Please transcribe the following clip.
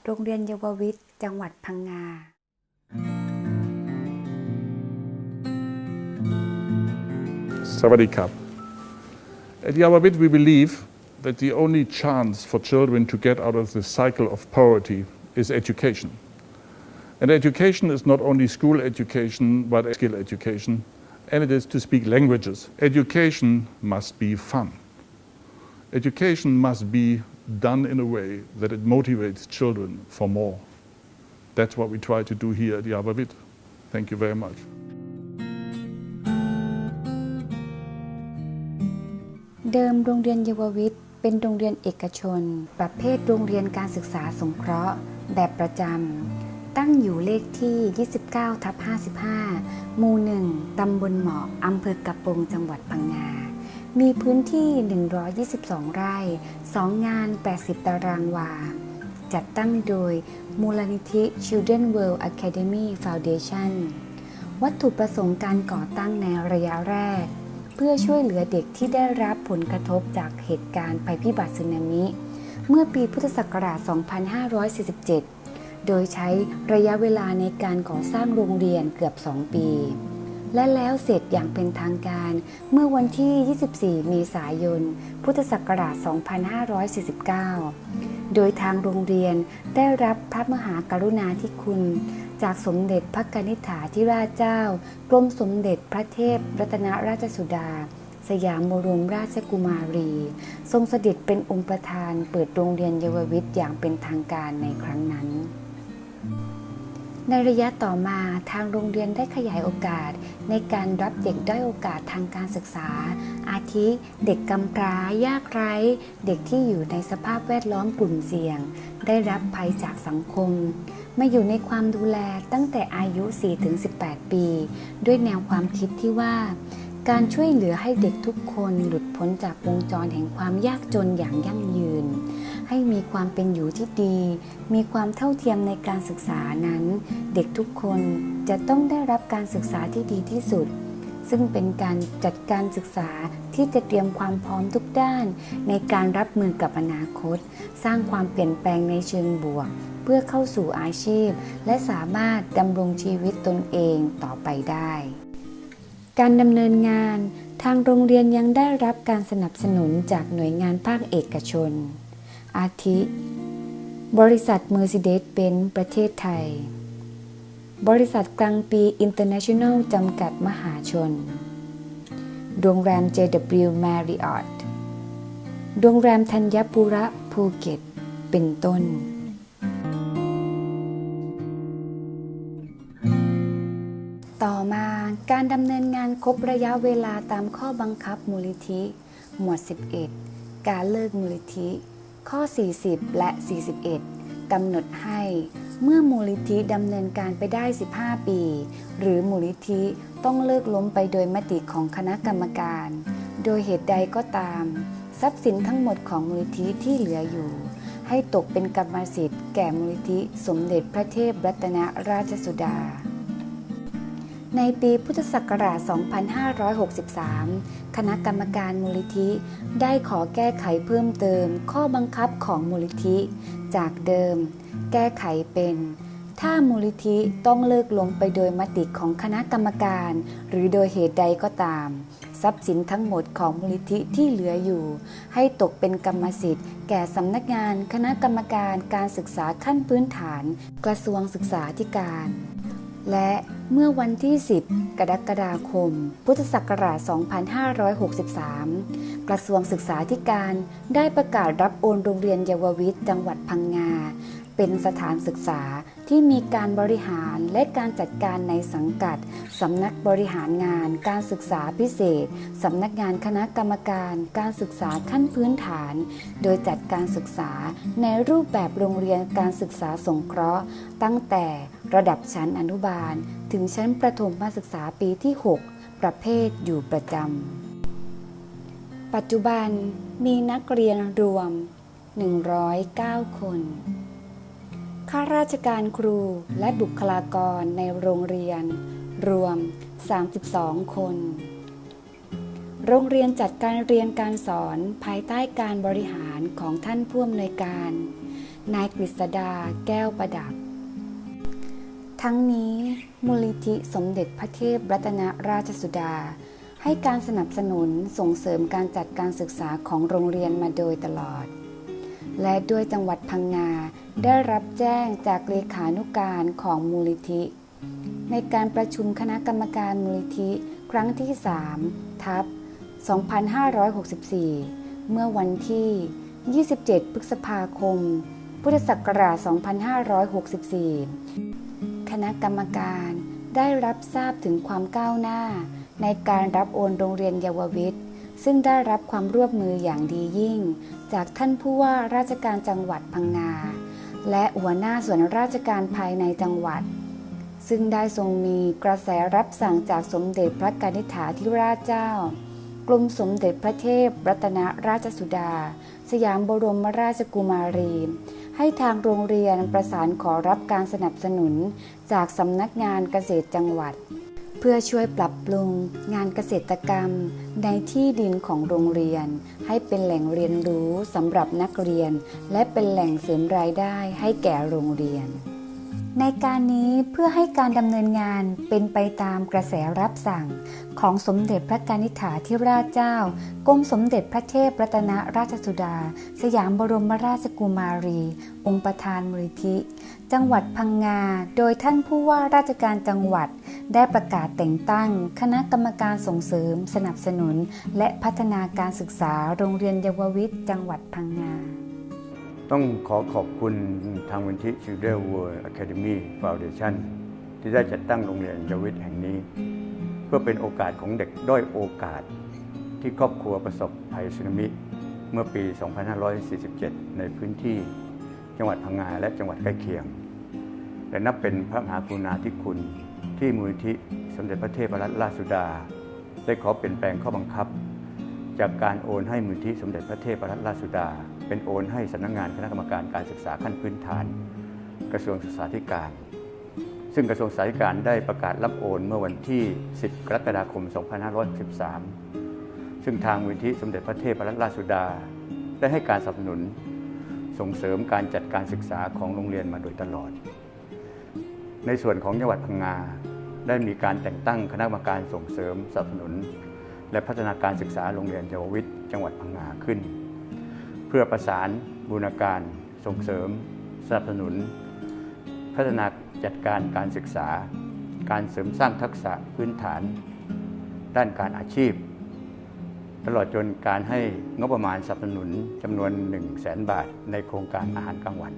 ประวัติโรงเรียนเยาววิทย์ จังหวัดพังงา Sawadee At Yawabit, we believe that the only chance for children to get out of the cycle of poverty is education. And education is not only school education, but skill education, and it is to speak languages. Education must be fun. Education must be done in a way that it motivates children for more. That's what we try to do here at Yabavit. Thank you very much. เดิมโรงเรียนเยาววิทย์เป็นโรงเรียนเอกชน ประเภทโรงเรียนการศึกษาสงเคราะห์ แบบประจำ ตั้งอยู่เลขที่ 29 ทับ 55 หมู่ 1 ตำบลหมอก อำเภอกระโปงจังหวัดพังงา มีพื้นที่ 122 ไร่ 2 งาน 80 ตารางวา จัดตั้งโดยมูลนิธิ Children World Academy Foundation วัตถุประสงค์การก่อตั้งในระยะแรก เพื่อช่วยเหลือเด็กที่ได้รับผลกระทบจากเหตุการณ์ภัยพิบัติสึนามิ เมื่อปีพุทธศักราช 2547 โดยใช้ระยะเวลาในการก่อสร้างโรงเรียนเกือบ 2 ปี และแล้วเสร็จอย่างเป็นทางการ เมื่อวันที่ 24 เมษายน พุทธศักราช 2549 โดยทางโรงเรียนได้รับพระมหากรุณาธิคุณ จากสมเด็จพระกนิษฐาธิราชเจ้า กรมสมเด็จพระเทพรัตนราชสุดา สยามบรมราชกุมารี ทรงเสด็จเป็นองค์ประธานเปิดโรงเรียนเยาววิทย์อย่างเป็นทางการในครั้งนั้น ในระยะต่อมาทางโรงเรียนได้ขยายโอกาส ในการรับเด็กด้อยโอกาสทางการศึกษา อาทิเด็กกำพร้ายากไร้ เด็กที่อยู่ในสภาพแวดล้อมกลุ่มเสี่ยง ได้รับภัยจากสังคม มาอยู่ในความดูแลตั้งแต่อายุ 4-18 ปี ด้วยแนวความคิดที่ว่า การช่วยเหลือให้เด็กทุกคนหลุดพ้นจากวงจรแห่งความยากจนอย่างยั่งยืน ให้มีความเป็นอยู่ที่ดี มีความเท่าเทียมในการศึกษานั้น เด็กทุกคนจะต้องได้รับการศึกษาที่ดีที่สุด ซึ่งเป็นการจัดการศึกษาที่จะเตรียมความพร้อมทุกด้าน ในการรับมือกับอนาคต สร้างความเปลี่ยนแปลงในเชิงบวก เพื่อเข้าสู่อาชีพ และสามารถดำรงชีวิตตนเองต่อไปได้ การดำเนินงานทางโรงเรียนยังได้รับการสนับสนุนจากหน่วยงานภาคเอกชน อาทิ บริษัท Mercedes-Benz ประเทศไทย บริษัทกลางปีอินเตอร์เนชั่นแนลจำกัดมหาชน โรงแรม JW Marriott โรงแรมธัญปุระภูเก็ต เป็นต้น ต่อมาการดำเนินงานครบระยะเวลาตามข้อบังคับมูลนิธิ หมวด 11 การเลิกมูลนิธิ ข้อ 40 และ 41 กำหนดให้เมื่อมูลิธิดำเนินการไปได้ 15 ปี หรือมูลิธิต้องเลิกล้มไปโดยมติของคณะกรรมการ โดยเหตุใดก็ตาม ทรัพย์สินทั้งหมดของมูลิธิที่เหลืออยู่ ให้ตกเป็นกรรมสิทธิ์แก่มูลิธิสมเด็จพระเทพรัตนราชสุดา ในปีพุทธศักราช 2563 คณะกรรมการมูลนิธิได้ขอแก้ไขเพิ่มเติมข้อบังคับของมูลนิธิ จากเดิม แก้ไขเป็น ถ้ามูลนิธิต้องเลิกลงไปโดยมติของคณะกรรมการ หรือโดยเหตุใดก็ตาม ทรัพย์สินทั้งหมดของมูลนิธิที่เหลืออยู่ ให้ตกเป็นกรรมสิทธิ์ แก่สำนักงานคณะกรรมการการศึกษาขั้นพื้นฐาน กระทรวงศึกษาธิการ และเมื่อวันที่ 10 กรกฎาคม พุทธศักราช 2563 กระทรวงศึกษาธิการได้ประกาศรับโอนโรงเรียนเยาววิทย์จังหวัดพังงา เป็นสถานศึกษาที่มีการบริหารและการจัดการในสังกัด สำนักบริหารงาน การศึกษาพิเศษ สำนักงานคณะกรรมการ การศึกษาขั้นพื้นฐาน โดยจัดการศึกษาในรูปแบบโรงเรียนการศึกษาสงเคราะห์ ตั้งแต่ ระดับชั้นอนุบาล ถึงชั้นประถมศึกษาปีที่ 6 ประเภทอยู่ประจำ ปัจจุบันมีนักเรียนรวม 109 คน ข้าราชการครูและบุคลากรในโรงเรียน รวม 32 คน โรงเรียนจัดการเรียนการสอนภายใต้การบริหารของท่านผู้อำนวยการ นายกฤษดาแก้วประดับ ทั้งนี้มูลนิธิสมเด็จพระเทพรัตนราชสุดา ให้การสนับสนุนส่งเสริมการจัดการศึกษาของโรงเรียนมาโดยตลอด และด้วยจังหวัดพังงาได้รับแจ้งจากเลขานุการของมูลนิธิ ในการประชุมคณะกรรมการมูลนิธิครั้งที่ 3 ทับ 2564 เมื่อวันที่ 27 พฤษภาคม พุทธศักราช 2564 คณะกรรมการได้รับทราบถึงความก้าวหน้า ในการรับโอนโรงเรียนเยาววิทย์ ซึ่งได้รับความร่วมมืออย่างดียิ่ง จากท่านผู้ว่าราชการจังหวัดพังงา และหัวหน้าส่วนราชการภายในจังหวัด ซึ่งได้ทรงมีกระแสรับสั่งจากสมเด็จพระกนิษฐาธิราชเจ้ากรมสมเด็จพระเทพรัตนราชสุดา สยามบรมราชกุมารี ให้ทางโรงเรียนประสานขอรับการสนับสนุนจากสำนักงานเกษตรจังหวัด เพื่อช่วยปรับปรุงงานเกษตรกรรม ในที่ดินของโรงเรียน ให้เป็นแหล่งเรียนรู้สำหรับนักเรียน และเป็นแหล่งเสริมรายได้ให้แก่โรงเรียน ในการนี้เพื่อให้การดำเนินงานเป็นไปตามกระแสรับสั่ง ของสมเด็จพระกนิษฐาธิราชเจ้ากรมสมเด็จพระเทพรัตนราชสุดา สยามบรมราชกุมารี องค์ประธานมูลิธิ จังหวัดพังงา โดยท่านผู้ว่าราชการจังหวัด ได้ประกาศแต่งตั้ง คณะกรรมการส่งเสริม สนับสนุน และพัฒนาการศึกษาโรงเรียนเยาววิทย์ จังหวัดพังงา ต้องขอขอบคุณทางมูลที่ Children World Academy Foundation ที่ได้จัดตั้งโรงเรียนเยาววิทย์แห่งนี้ เพื่อเป็นโอกาสของเด็กด้อยโอกาส ที่ครอบครัวประสบภัยสึนามิ เมื่อปี 2547 ในพื้นที่จังหวัดพังงาและจังหวัดใกล้เคียง และนับเป็นพระมหากรุณาธิคุณที่มูลนิธิสมเด็จพระเทพรัตนราชสุดา ได้ขอเปลี่ยนแปลงข้อบังคับ จากการโอนให้มูลที่สมเด็จพระเทพรัตนราชสุดา เป็นโอนให้สำนักงานคณะกรรมการการศึกษาขั้นพื้นฐาน กระทรวงศึกษาธิการ ซึ่งกระทรวงศึกษาธิการได้ประกาศรับโอนเมื่อวันที่ 10 กรกฎาคม 2513ซึ่งทางมูลที่สมเด็จพระเทพรัตนราชสุดา ได้ให้การสนับสนุน ส่งเสริมการจัดการศึกษาของโรงเรียนมาโดยตลอด ในส่วนของจังหวัดพังงาได้มีการแต่งตั้งคณะกรรมการส่งเสริมสนับสนุน และพัฒนาการศึกษาโรงเรียนเยาววิทย์จังหวัดพังงาขึ้น เพื่อประสานบูรณาการส่งเสริม สนับสนุน พัฒนาจัดการการศึกษา การเสริมสร้างทักษะพื้นฐาน ด้านการอาชีพ ตลอดจนการให้งบประมาณสนับสนุนจำนวน 1 0 0 0 0แบาทในโครงการอาหารกลางวัน